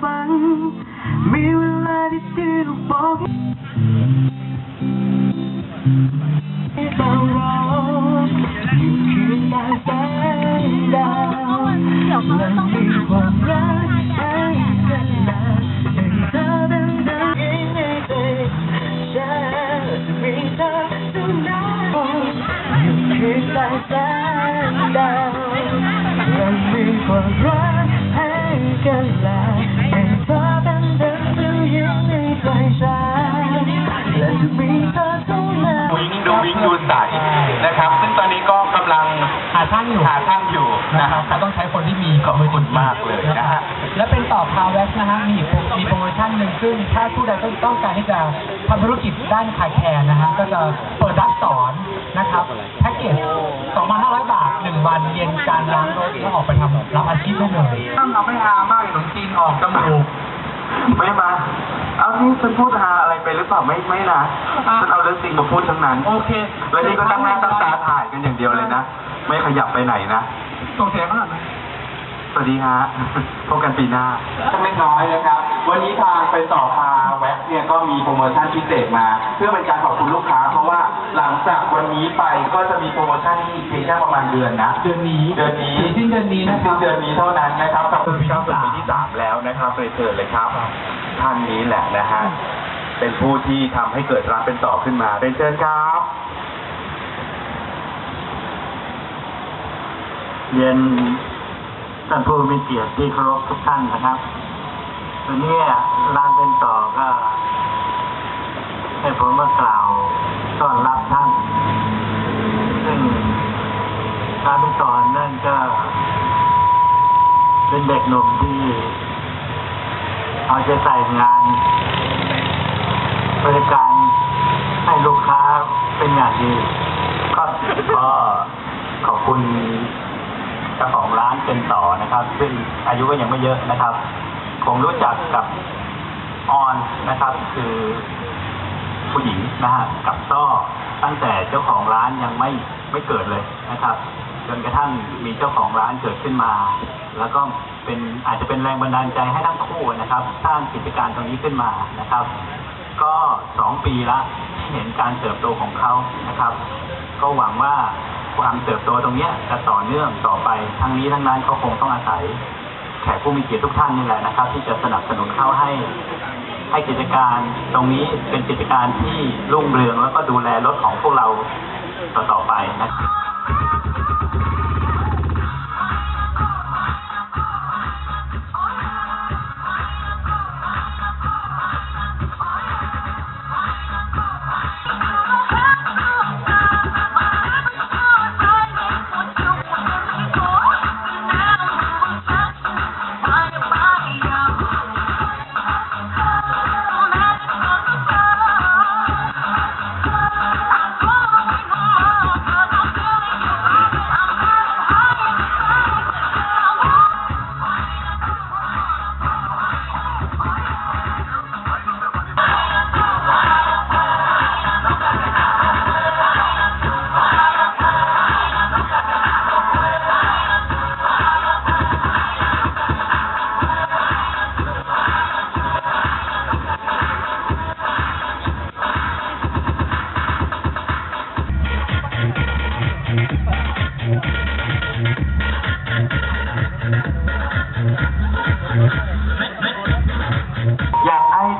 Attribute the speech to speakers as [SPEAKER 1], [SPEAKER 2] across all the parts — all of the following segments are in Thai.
[SPEAKER 1] fine. Me will let it do. ใสนะ
[SPEAKER 2] ครับ ซึ่งตอนนี้ก็กำลัง
[SPEAKER 3] หาช่างอยู่
[SPEAKER 2] หาช่างอยู่
[SPEAKER 3] นะ
[SPEAKER 2] นะ
[SPEAKER 3] ค
[SPEAKER 2] ค
[SPEAKER 3] รั
[SPEAKER 2] รั
[SPEAKER 3] บบเขาต้องใช้คนที่มี
[SPEAKER 2] ขอบคุณมากเลยนะฮะ
[SPEAKER 3] และเป็นต่อพาวเวสนะฮะมีมีโปรโมชั่นหนึ่งซึ่งถ้าผู้ใดต้องต้องการที่จะทำธุรกิจด้านขายแคร์นะฮะก็จะเปิดรับสอนนะครับแพ็กเกจ 2,500 บาท 1 วันเรียนการล้างรถแล้วออกไปทำรับอาชีพได้เลย
[SPEAKER 2] ตั้งเราไม่ฮามากขนมจีนออกจมูก ไม่มา เอาที่ฉันพูดฮาอะไรไปหรือเปล่าไม่ไม่นะฉันเอาเรื่องจริงมาพูดทั้งนั้น
[SPEAKER 3] โอเค
[SPEAKER 2] แล้วนี่ก็ตั้งหน้าตั้งตาถ่ายกันอย่างเดียวเลยนะ ไม่ขยับไปไหนนะ
[SPEAKER 3] ส่งเสียงเขาหน่อยไหม
[SPEAKER 2] สวัสดีฮะ พบกันปีหน้า สักเล็กน้อยนะครับ วันนี้ทางไปต่อพาแว็กเนี่ยก็มีโปรโมชั่นพิเศษมา เพื่อเป็นการขอบคุณลูกค้า เพราะว่าหลังจากวันนี้ไปก็จะมีโปรโมชั่นที่เพียงแค่ประมาณเดือนนะ
[SPEAKER 3] เดือนนี้
[SPEAKER 2] เดือนนี้
[SPEAKER 3] ถึงสิ้นเดือนนี้นะค
[SPEAKER 2] สิ้
[SPEAKER 3] รั
[SPEAKER 2] น
[SPEAKER 3] บ
[SPEAKER 2] เดือนนี้เท่านั้นนะครับกับปีที่ปีที่สามแล้ว นะครับเลยเชิญเลยครับ ท่านนี้แหละนะฮะเป็นผู้ที่ทำให้เกิดร้านเป็นต่อขึ้นมาเป็นเชิญครับ
[SPEAKER 4] เรียนท่านผู้มีเกียรติที่เคารพทุกท่านนะครับวันนี้ร้านเป็นต่อก็ให้ผมมากล่าวต้อนรับท่าน ซึ่งร้านเป็นต่อนั่นก็เป็นเด็กหนุ่มที่ เอาใจใส่งานบริการให้ลูกค้าเป็นอย่างดีก็ก็ขอบคุณเจ้าของร้านเป็นต่อนะครับ ซึ่งอายุก็ยังไม่เยอะนะครับ ผมรู้จักกับออนนะครับ คือผู้หญิงนะฮะกับต้อตั้งแต่เจ้าของร้านยังไม่ไม่เกิดเลยนะครับ จนกระทั่งมีเจ้าของร้านเกิดขึ้นมา แล้วก็ เป็นอาจจะเป็นแรงบันดาลใจให้ทั้งคู่นะครับ สร้างกิจการตรงนี้ขึ้นมานะครับ ก็สองปีละที่เห็นการเติบโตของเขานะครับ ก็หวังว่าความเติบโตตรงนี้จะต่อเนื่องต่อไปทั้งนี้ทั้งนั้นก็คงต้องอาศัยแขกผู้มีเกียรติทุกท่านนี่แหละนะครับ ที่จะสนับสนุนเข้าให้ให้กิจการตรงนี้เป็นกิจการที่รุ่งเรืองแล้วก็ดูแลรถของพวกเราต่อตอไปนะครับ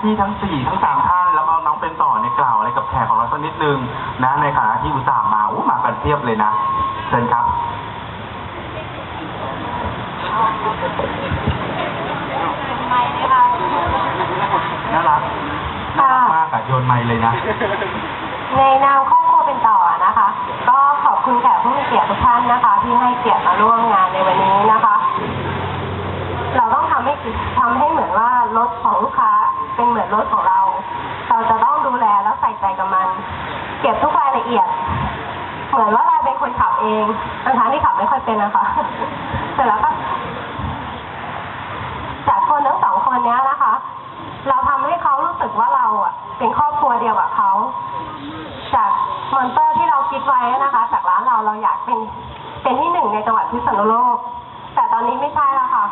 [SPEAKER 2] ที่ทั้งสี่ทั้งสามท่านแล้วก็น้องเป็นต่อในยกล่าวอะไรกับแขกของเราสักนิดนึงนะในฐานะที่อุตส่าห์มาอู้มากันเทียบเลยนะเชิญครับน่ารักน่ารักมากอะโยนไมค์เลยนะ
[SPEAKER 5] ในนามครอบครัวเป็นต่อนะคะ ก็ขอบคุณแขกผู้มีเกียรติทุกท่านนะคะ ที่ให้เกียรติมาร่วมงานในวันนี้นะคะ เราต้องทำให้ทำให้เหมือนว่ารถของลูกค้า เป็นเหมือนรถของเรา เราจะต้องดูแลแล้วใส่ใจกับมัน เก็บทุกรายละเอียด เหมือนว่าเราเป็นคนขับเองทั้งที่ขับไม่ค่อยเป็นนะคะเสร็จแล้วก็จากคนทั้งสองคนนี้นะคะ เราทำให้เขารู้สึกว่าเราอะ เป็นครอบครัวเดียวกับเขา จากมอนเตอร์ที่เราคิดไว้นะคะ จากร้านเราเราอยากเป็นเป็นที่หนึ่งในจังหวัดพิษณุโลก แต่ตอนนี้ไม่ใช่แล้วค่ะ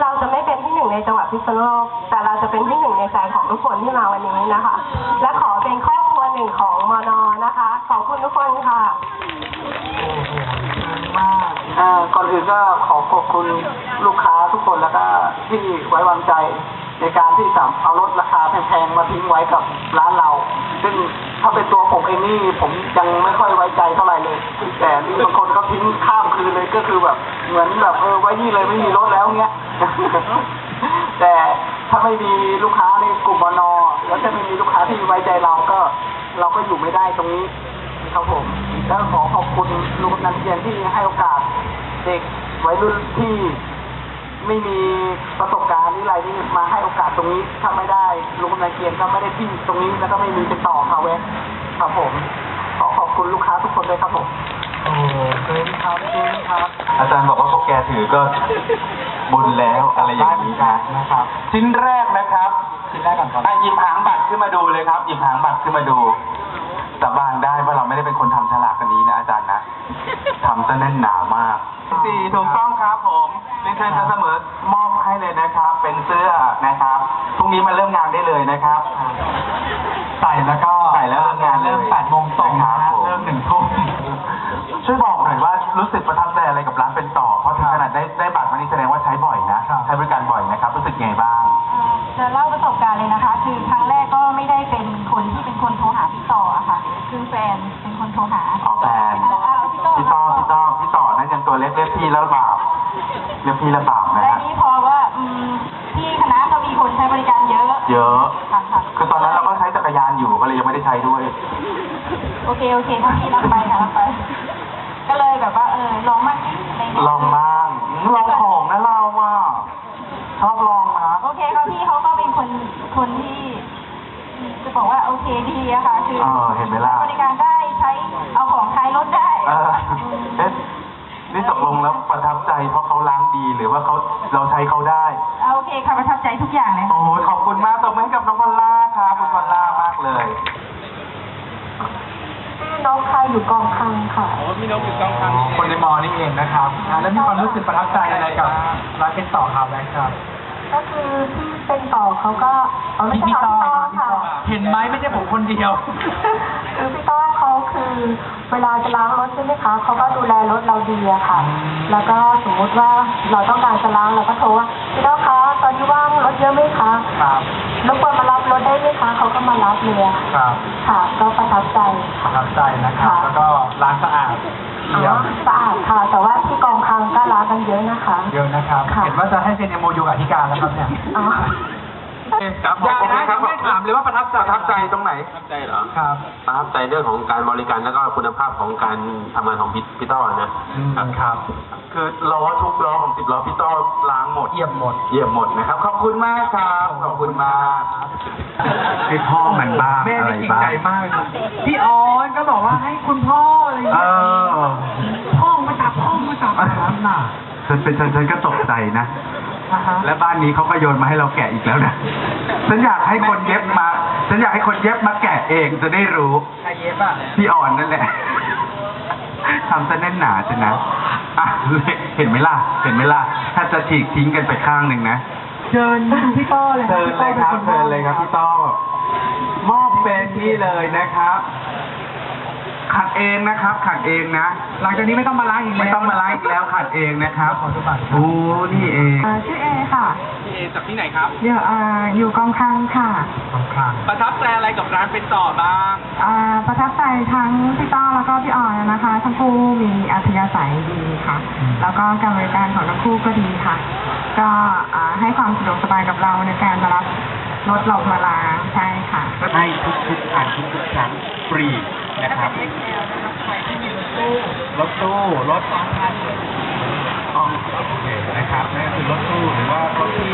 [SPEAKER 5] เราจะไม่เป็นที่หนึ่งในจังหวัดพิษณุโลก แต่เราจะเป็นที่หนึ่งในใจของทุกคนที่มาวันนี้นะคะ และขอเป็นครอบครัว
[SPEAKER 6] หนึ่งของมอนอนะคะ ขอบคุณทุกคนค่ะ
[SPEAKER 7] อ่าก่อนอื่นก็ขอขอบคุณลูกค้าทุกคนแล้วก็ที่ไว้วางใจในการที่จะเอารถราคาแพงๆมาทิ้งไว้กับร้านเรา ซึ่งถ้าเป็นตัวผมเองนี่ผมยังไม่ค่อยไว้ใจเท่าไหร่เลย แต่นี่บางคนก็ทิ้งข้ามคืนเลยก็คือแบบ เหมือนแบบเออไว้นี่เลยไม่มีรถแล้วเงี้ย แต่ถ้าไม่มีลูกค้าในกลุ่มบนอแล้วจะไม่มีลูกค้าที่ไว้ใจเราก็ เราก็อยู่ไม่ได้ตรงนี้ครับผมแล้วขอขอบคุณลุงกำนันเทียนที่ให้โอกาส เด็กวัยรุ่นที่ไม่มีประสบการณ์นี่อะไรนี่มาให้โอกาสตรงนี้ถ้าไม่ได้ลุงกำนันเทียนก็ไม่ได้ที่ตรงนี้แล้วก็ไม่มีเป็นต่อค่ะเว้ยครับผม ขอขอบคุณลูกค้าทุกคนด้วยครับผม
[SPEAKER 3] โอ้เกินครับเกินครับ
[SPEAKER 2] อาจารย์บอกว่าพวกแกถือก็ บุญแล้วอะไรอย่างนี้นะ
[SPEAKER 3] นะครับ
[SPEAKER 2] ชิ้นแรกนะครับ
[SPEAKER 3] ชิ้นแรกก่อนครับ
[SPEAKER 2] อะหยิบหางบัตรขึ้นมาดูเลยครับหยิบหางบัตรขึ้นมาดูสาบานได้ว่าเราไม่ได้เป็นคนทำฉลากกันนี้นะอาจารย์นะทำซะแน่นหนามากสี่ถูกต้องครับผมเรียนเชิญท่านเสมอมอบให้เลยนะครับ เป็นเสื้อนะครับพรุ่งนี้มาเริ่มงานได้เลยนะครับ
[SPEAKER 3] ใส่แล้วก็
[SPEAKER 2] ใส่แล้วเริ่มงานเลย
[SPEAKER 3] เริ่มแปดโมงตรงนะ
[SPEAKER 2] ครั
[SPEAKER 3] ฮะ
[SPEAKER 2] บผม
[SPEAKER 3] เริ่มหนึ่งทุ่ม
[SPEAKER 2] ช่วยบอกหน่อยว่ารู้สึกประทับใจอะไรกับร้านเป็นต่อ
[SPEAKER 8] เยอะ
[SPEAKER 2] เยอะ
[SPEAKER 8] ค่ะค่ะ
[SPEAKER 2] คือตอนนั้นเราก็ใช้จักรยานอยู่ก็เลยยังไม่ได้ใช้ด้วย
[SPEAKER 8] โอเคโอเคถ้าพี่รับไปค่ะรับไป ก็เลยแบบว่าเออลองมากในใน
[SPEAKER 2] ลองบ้างลองของนะเราอะชอบลองนะ
[SPEAKER 8] โอเคค่ะพี่เขาก็เป็นคนคนที่ จะบอกว่าโอเคดีอะค่ะคือ
[SPEAKER 2] เออเห็นไหมล่ะ
[SPEAKER 8] บริการได้ใช้เอาของใช้รถได้
[SPEAKER 2] เออเอ๊ะนี่ตกลงแล้วประทับใจเพราะเขาล้างดีหรือว่าเขาเราใช้เขาได้
[SPEAKER 8] เอาโอเคค่ะประทับใจทุกอย่างเลย
[SPEAKER 2] โอ้โหขอบคุณมากตบมือให้กับน้องพอลล่าครับคุณพอลล่ามากเลย
[SPEAKER 6] ชื่อน้องค่ะอยู่กองคังค่ะ
[SPEAKER 3] คนในมอนี่เองนะครับอ่าแล้วมีความรู้สึกประทับใจอะไรกับร้านเป็นต่อครับแบงค์ครับ
[SPEAKER 6] ก็คือที่เป็นต่อเขาก็เออไม่
[SPEAKER 3] พี่
[SPEAKER 6] ใช่
[SPEAKER 3] พี่
[SPEAKER 6] ค่ะ
[SPEAKER 3] ต้อ
[SPEAKER 6] พี่ต้อค่ะ
[SPEAKER 3] เห็นไหมไม่ใช่ผมคนเดียว
[SPEAKER 6] คือพี่ต้อเขา คือเวลาจะล้างรถใช่ไหมคะเขาก็ดูแลรถเราดีอะค่ะ แล้วก็สมมุติว่าเราต้องการจะล้างเราก็โทรว่าพี่ต้อคะตอนนี้ว่างรถเยอะไหมคะ
[SPEAKER 3] ครับ
[SPEAKER 6] รบกวนมารับรถได้ไหมคะเขาก็มารับเลยอะ
[SPEAKER 3] ครับ
[SPEAKER 6] ค่ะ ก็ประทับใจ
[SPEAKER 3] ประทับใจนะครับ
[SPEAKER 6] ค่ะ
[SPEAKER 3] แล้วก็ร้านสะอาด
[SPEAKER 6] อ๋
[SPEAKER 3] เยี่ย
[SPEAKER 6] อ
[SPEAKER 3] ม
[SPEAKER 6] สะอาดค่ะ แต่ว่าที่กองคังก็ล้างกันเยอะนะคะ
[SPEAKER 3] เยอะนะครับ
[SPEAKER 6] ค่ะ
[SPEAKER 3] เห็นว่าจะให้เซ็นเอโมยูกับอธิการแล้วครับเนี่ย
[SPEAKER 6] อ๋อ
[SPEAKER 2] ครับผม
[SPEAKER 3] อย่านะ
[SPEAKER 2] ครับ
[SPEAKER 3] ไม่ถามเลยว่าประทับใจ
[SPEAKER 2] ประทับใจตรงไหน
[SPEAKER 9] ประทับใจเหรอ
[SPEAKER 3] ครับ
[SPEAKER 9] ประทับใจเรื่องของการบริการแล้วก็คุณภาพของการทำงานของพี่พี่ต้อนะ
[SPEAKER 3] อืมครับ
[SPEAKER 2] คือล้อทุกล้อของสิบล้อพี่ต้อล้างหมด
[SPEAKER 3] เยี่ยมหมด
[SPEAKER 2] เยี่ยมหมดนะครับ ขอบคุณมากครับ ขอบคุณมากให้พ่อมันบ้าง
[SPEAKER 3] แม่
[SPEAKER 2] อะไร
[SPEAKER 3] นี่จริง
[SPEAKER 2] บ้าง
[SPEAKER 3] ใจมากเลยพี่ออนก็บอกว่าให้คุณพ่ออะไรอย่าง
[SPEAKER 2] เอ
[SPEAKER 3] เงี้ย
[SPEAKER 2] อ
[SPEAKER 3] พ่อมาจับพ่อมาจับนะครับน่ะ
[SPEAKER 2] ฉันเป็นฉันฉันก็ตกใจนะ
[SPEAKER 3] อ่าฮะ
[SPEAKER 2] และบ้านนี้เขาก็โยนมาให้เราแกะอีกแล้วนะ ฉันอยากให้คนเย็บมา ฉันอยากให้คนเย็บมาแกะเองจะได้รู้
[SPEAKER 3] ใครเย็บอะ
[SPEAKER 2] พี่อ่อนนั่นแหละ ทำซะแน่นหนาชนะอะเห็นไหมล่ะ เห็นไหมล่ะ ถ้าจะฉีกทิ้งกันไปข้างหนึ่งนะ
[SPEAKER 3] เชิญพี่ต้อเลย
[SPEAKER 2] เชิญเลยครับเชิญเลยครับพี่ต้อมอบเป็นนี่เลยนะครับ ขัดเองนะครับ ขัดเองนะ
[SPEAKER 3] หลังจากนี้ไม่ต้องมาล้างอีกแล้ว
[SPEAKER 2] ไม่ต้องมาล้างอีกแล้วขัดเองนะครับ
[SPEAKER 3] ขอสบัตร
[SPEAKER 2] โอ้นี่เอง
[SPEAKER 10] อ่าชื่อเอค่ะ
[SPEAKER 9] พี่เอจากที่ไหนครับ
[SPEAKER 10] เดี๋ยวอ่าอยู่กองคังค่ะ
[SPEAKER 3] สองครั้ง
[SPEAKER 9] ประทับใจอะไรกับร้านเป็นต่อบ้าง
[SPEAKER 10] อ่าประทับใจทั้งพี่ต้อแล้วก็พี่ออยนะคะ ทั้งคู่มีอัธยาศัยดีค่ะ แล้วก็การบริการของทั้งคู่ก็ดีค่ะ ก็อ่าให้ความสะดวกสบายกับเราในการมารับรถเรามาล้างใช่ค่ะ
[SPEAKER 2] ให้ทุกทุกๆอันทุกทุกๆครั้งฟรี นะครับรถตู้รถอ๋อโอเคนะครับนั่นคือรถตู้หรือว่ารถที่